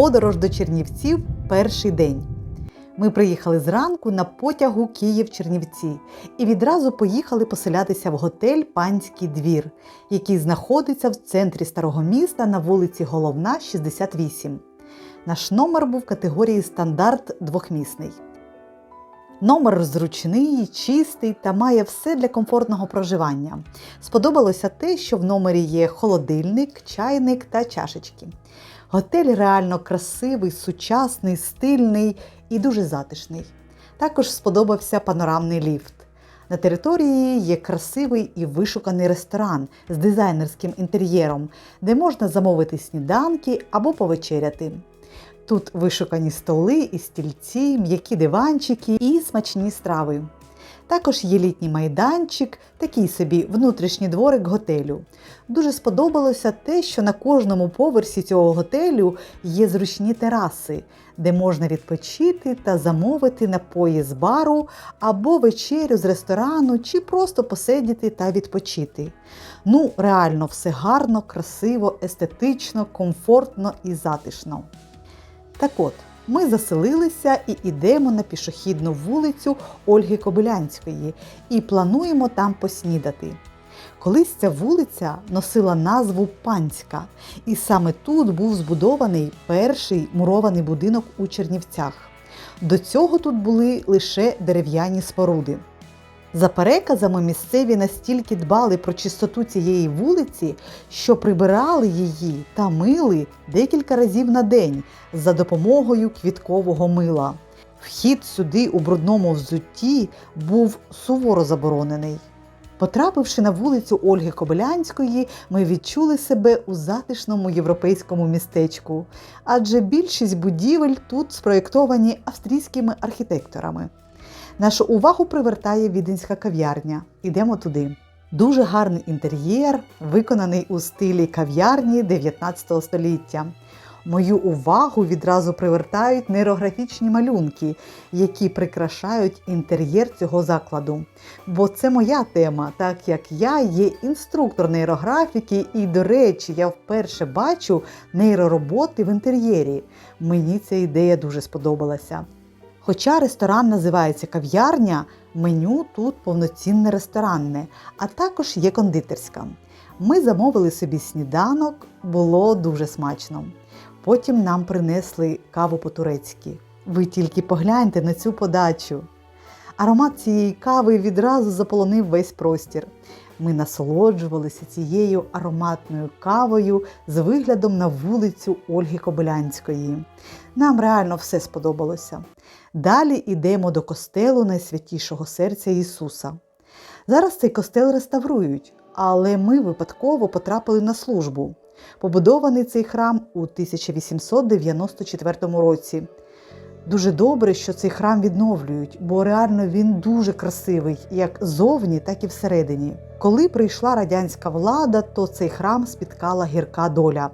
Подорож до Чернівців перший день. Ми приїхали зранку на потягу Київ-Чернівці і відразу поїхали поселятися в готель Панський двір, який знаходиться в центрі старого міста на вулиці Головна, 68. Наш номер був категорії стандарт двохмісний. Номер зручний, чистий та має все для комфортного проживання. Сподобалося те, що в номері є холодильник, чайник та чашечки. Готель реально красивий, сучасний, стильний і дуже затишний. Також сподобався панорамний ліфт. На території є красивий і вишуканий ресторан з дизайнерським інтер'єром, де можна замовити сніданки або повечеряти. Тут вишукані столи і стільці, м'які диванчики і смачні страви. Також є літній майданчик, такий собі внутрішній дворик готелю. Дуже сподобалося те, що на кожному поверсі цього готелю є зручні тераси, де можна відпочити та замовити напої з бару або вечерю з ресторану, чи просто посидіти та відпочити. Ну, реально, все гарно, красиво, естетично, комфортно і затишно. Так от, ми заселилися і йдемо на пішохідну вулицю Ольги Кобилянської і плануємо там поснідати. Колись ця вулиця носила назву Панська, і саме тут був збудований перший мурований будинок у Чернівцях. До цього тут були лише дерев'яні споруди. За переказами, місцеві настільки дбали про чистоту цієї вулиці, що прибирали її та мили декілька разів на день за допомогою квіткового мила. Вхід сюди у брудному взутті був суворо заборонений. Потрапивши на вулицю Ольги Кобилянської, ми відчули себе у затишному європейському містечку, адже більшість будівель тут спроєктовані австрійськими архітекторами. Нашу увагу привертає віденська кав'ярня. Ідемо туди. Дуже гарний інтер'єр, виконаний у стилі кав'ярні 19 століття. Мою увагу відразу привертають нейрографічні малюнки, які прикрашають інтер'єр цього закладу. Бо це моя тема, так як я є інструктор нейрографіки, і, до речі, я вперше бачу нейророботи в інтер'єрі. Мені ця ідея дуже сподобалася. Хоча ресторан називається кав'ярня, меню тут повноцінне ресторанне, а також є кондитерська. Ми замовили собі сніданок, було дуже смачно. Потім нам принесли каву по-турецьки. Ви тільки погляньте на цю подачу. Аромат цієї кави відразу заполонив весь простір. Ми насолоджувалися цією ароматною кавою з виглядом на вулицю Ольги Кобилянської. Нам реально все сподобалося. Далі йдемо до костелу Найсвятішого серця Ісуса. Зараз цей костел реставрують, але ми випадково потрапили на службу. Побудований цей храм у 1894 році. Дуже добре, що цей храм відновлюють, бо реально він дуже красивий, як зовні, так і всередині. Коли прийшла радянська влада, то цей храм спіткала гірка доля.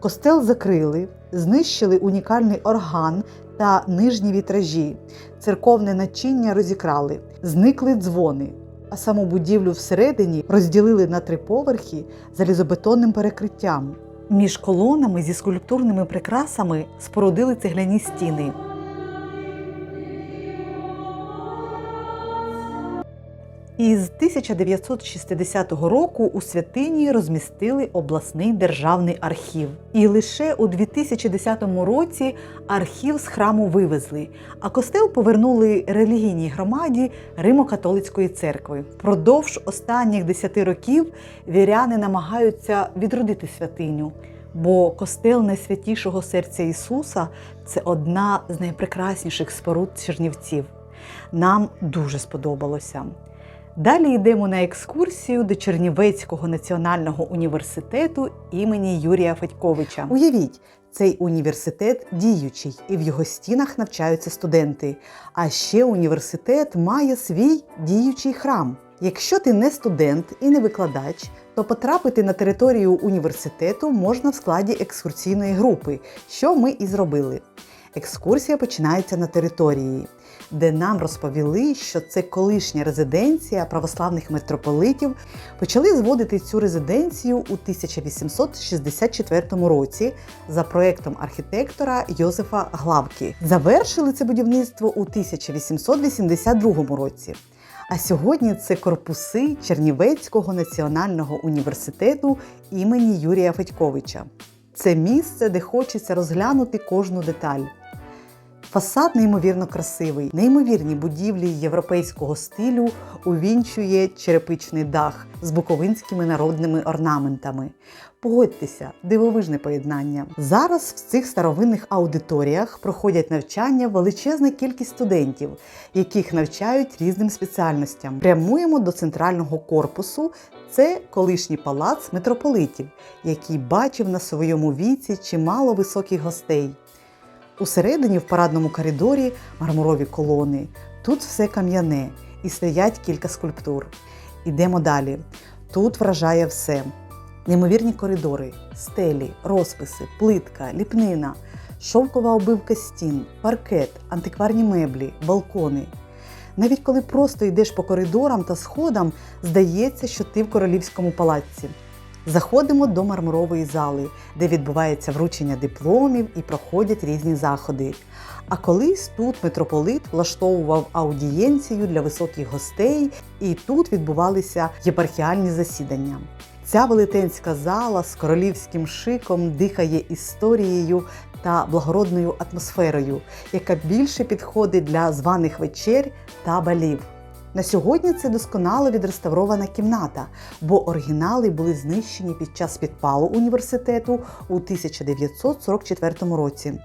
Костел закрили, знищили унікальний орган та нижні вітражі, церковне начиння розікрали, зникли дзвони, а саму будівлю всередині розділили на три поверхи залізобетонним перекриттям. Між колонами зі скульптурними прикрасами спорудили цегляні стіни. Із 1960 року у святині розмістили обласний державний архів. І лише у 2010 році архів з храму вивезли, а костел повернули релігійній громаді Римо-католицької церкви. Продовж останніх 10 років віряни намагаються відродити святиню. Бо костел Найсвятішого серця Ісуса це одна з найпрекрасніших споруд чернівців. Нам дуже сподобалося. Далі йдемо на екскурсію до Чернівецького національного університету імені Юрія Федьковича. Уявіть, цей університет діючий, і в його стінах навчаються студенти. А ще університет має свій діючий храм. Якщо ти не студент і не викладач, то потрапити на територію університету можна в складі екскурсійної групи, що ми і зробили. Екскурсія починається на території, де нам розповіли, що це колишня резиденція православних митрополитів. Почали зводити цю резиденцію у 1864 році за проектом архітектора Йозефа Главки. Завершили це будівництво у 1882 році. А сьогодні це корпуси Чернівецького національного університету імені Юрія Федьковича. Це місце, де хочеться розглянути кожну деталь. Фасад неймовірно красивий, неймовірні будівлі європейського стилю увінчує черепичний дах з буковинськими народними орнаментами. Погодьтеся, дивовижне поєднання. Зараз в цих старовинних аудиторіях проходять навчання величезна кількість студентів, яких навчають різним спеціальностям. Прямуємо до центрального корпусу. Це колишній палац митрополитів, який бачив на своєму віці чимало високих гостей. Усередині в парадному коридорі мармурові колони. Тут все кам'яне і стоять кілька скульптур. Ідемо далі. Тут вражає все: неймовірні коридори, стелі, розписи, плитка, ліпнина, шовкова обивка стін, паркет, антикварні меблі, балкони. Навіть коли просто йдеш по коридорам та сходам, здається, що ти в королівському палаці. Заходимо до мармурової зали, де відбувається вручення дипломів і проходять різні заходи. А колись тут митрополит влаштовував аудієнцію для високих гостей, і тут відбувалися єпархіальні засідання. Ця велетенська зала з королівським шиком дихає історією та благородною атмосферою, яка більше підходить для званих вечер та балів. На сьогодні це досконало відреставрована кімната, бо оригінали були знищені під час підпалу університету у 1944 році.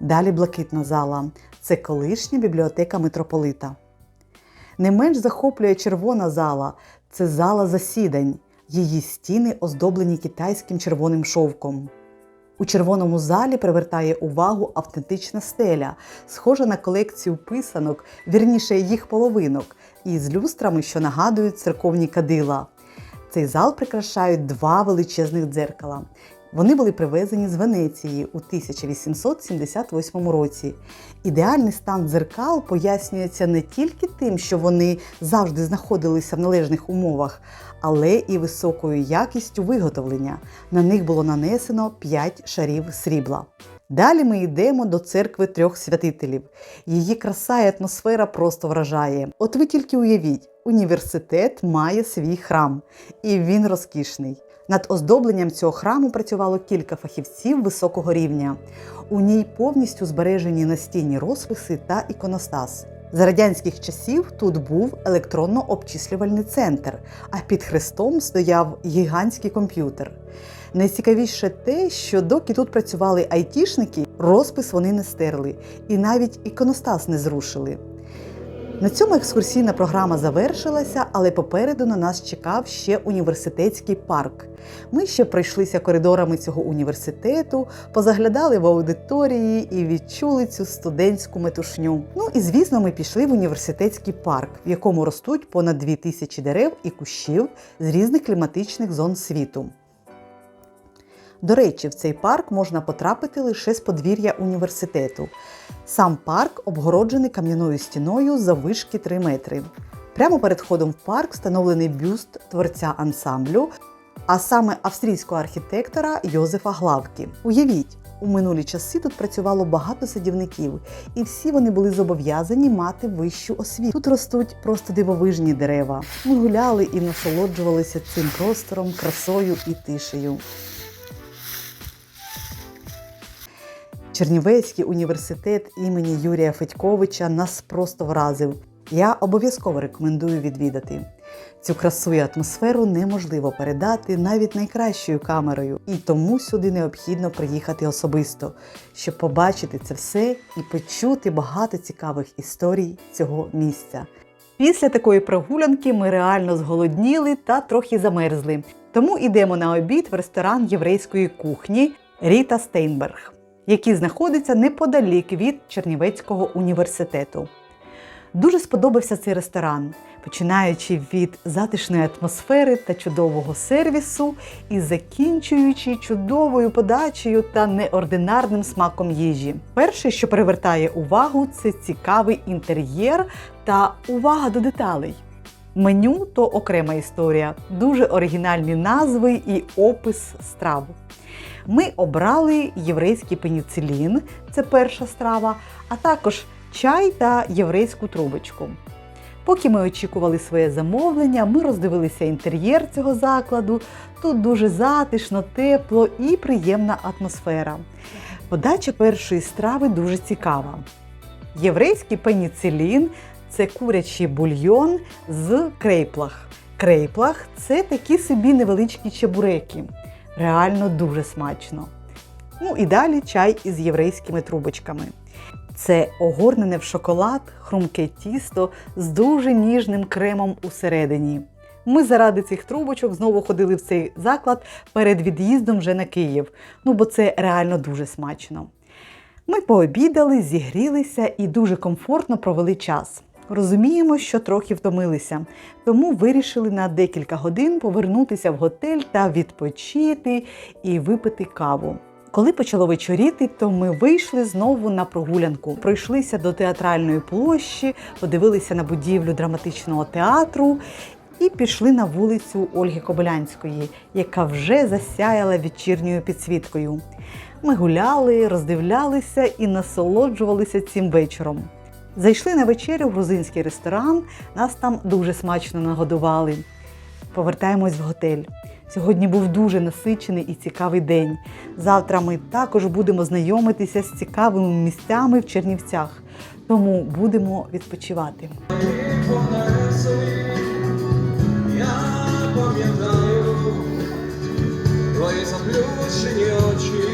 Далі блакитна зала це колишня бібліотека митрополита. Не менш захоплює червона зала це зала засідань. Її стіни оздоблені китайським червоним шовком. У червоному залі привертає увагу автентична стеля, схожа на колекцію писанок, вірніше їх половинок, із люстрами, що нагадують церковні кадила. Цей зал прикрашають два величезних дзеркала. Вони були привезені з Венеції у 1878 році. Ідеальний стан дзеркал пояснюється не тільки тим, що вони завжди знаходилися в належних умовах, але і високою якістю виготовлення. На них було нанесено 5 шарів срібла. Далі ми йдемо до церкви трьох святителів. Її краса і атмосфера просто вражає. От ви тільки уявіть, університет має свій храм, і він розкішний. Над оздобленням цього храму працювало кілька фахівців високого рівня. У ній повністю збережені настінні розписи та іконостас. За радянських часів тут був електронно-обчислювальний центр, а під хрестом стояв гігантський комп'ютер. Найцікавіше те, що доки тут працювали айтішники, розпис вони не стерли і навіть іконостас не зрушили. На цьому екскурсійна програма завершилася, але попереду на нас чекав ще університетський парк. Ми ще пройшлися коридорами цього університету, позаглядали в аудиторії і відчули цю студентську метушню. Ну і звісно, ми пішли в університетський парк, в якому ростуть понад 2000 дерев і кущів з різних кліматичних зон світу. До речі, в цей парк можна потрапити лише з подвір'я університету. Сам парк обгороджений кам'яною стіною заввишки 3 метри. Прямо перед входом в парк встановлений бюст творця ансамблю, а саме австрійського архітектора Йозефа Главки. Уявіть, у минулі часи тут працювало багато садівників, і всі вони були зобов'язані мати вищу освіту. Тут ростуть просто дивовижні дерева. Ми гуляли і насолоджувалися цим простором, красою і тишею. Чернівецький університет імені Юрія Федьковича нас просто вразив. Я обов'язково рекомендую відвідати. Цю красу і атмосферу неможливо передати навіть найкращою камерою, і тому сюди необхідно приїхати особисто, щоб побачити це все і почути багато цікавих історій цього місця. Після такої прогулянки ми реально зголодніли та трохи замерзли. Тому йдемо на обід в ресторан єврейської кухні Ріта Стейнберг який знаходиться неподалік від Чернівецького університету. Дуже сподобався цей ресторан, починаючи від затишної атмосфери та чудового сервісу і закінчуючи чудовою подачею та неординарним смаком їжі. Перше, що привертає увагу, це цікавий інтер'єр та увага до деталей. Меню то окрема історія, дуже оригінальні назви і опис страв. Ми обрали єврейський пеніцилін, це перша страва, а також чай та єврейську трубочку. Поки ми очікували своє замовлення, ми роздивилися інтер'єр цього закладу. Тут дуже затишно, тепло і приємна атмосфера. Подача першої страви дуже цікава. Єврейський пеніцилін це курячий бульйон з крейплах. Крейплах це такі собі невеличкі чебуреки. Реально дуже смачно. Ну і далі чай із єврейськими трубочками. Це огорнене в шоколад, хрумке тісто з дуже ніжним кремом усередині. Ми заради цих трубочок знову ходили в цей заклад перед від'їздом вже на Київ. Ну бо це реально дуже смачно. Ми пообідали, зігрілися і дуже комфортно провели час. Розуміємо, що трохи втомилися, тому вирішили на декілька годин повернутися в готель та відпочити і випити каву. Коли почало вечоріти, то ми вийшли знову на прогулянку. Пройшлися до театральної площі, подивилися на будівлю драматичного театру і пішли на вулицю Ольги Кобилянської, яка вже засяяла вечірньою підсвіткою. Ми гуляли, роздивлялися і насолоджувалися цим вечором. Зайшли на вечерю в грузинський ресторан, нас там дуже смачно нагодували. Повертаємось в готель. Сьогодні був дуже насичений і цікавий день. Завтра ми також будемо знайомитися з цікавими місцями в Чернівцях, тому будемо відпочивати. я пам'ятаю твої заплющені очі,